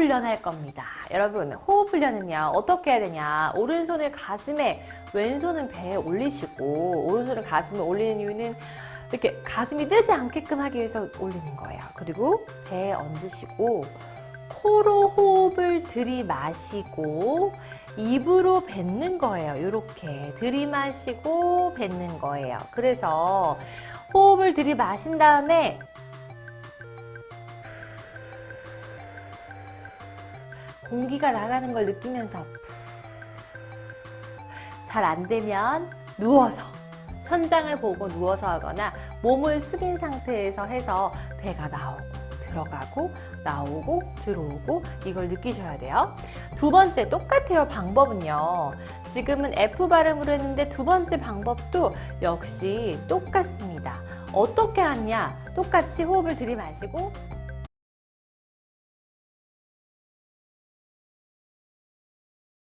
훈련 할 겁니다. 여러분, 호흡 훈련은요, 어떻게 해야 되냐. 오른손을 가슴에, 왼손은 배에 올리시고, 오른손을 가슴에 올리는 이유는 이렇게 가슴이 뜨지 않게끔 하기 위해서 올리는 거예요. 그리고 배에 얹으시고, 코로 호흡을 들이마시고, 입으로 뱉는 거예요. 이렇게 들이마시고 뱉는 거예요. 그래서 호흡을 들이마신 다음에 공기가 나가는 걸 느끼면서 잘 안 되면 누워서 천장을 보고 누워서 하거나 몸을 숙인 상태에서 해서 배가 나오고 들어가고 나오고 들어오고 이걸 느끼셔야 돼요. 두 번째 똑같아요. 방법은요. 지금은 F 발음으로 했는데 두 번째 방법도 역시 똑같습니다. 어떻게 하냐? 똑같이 호흡을 들이마시고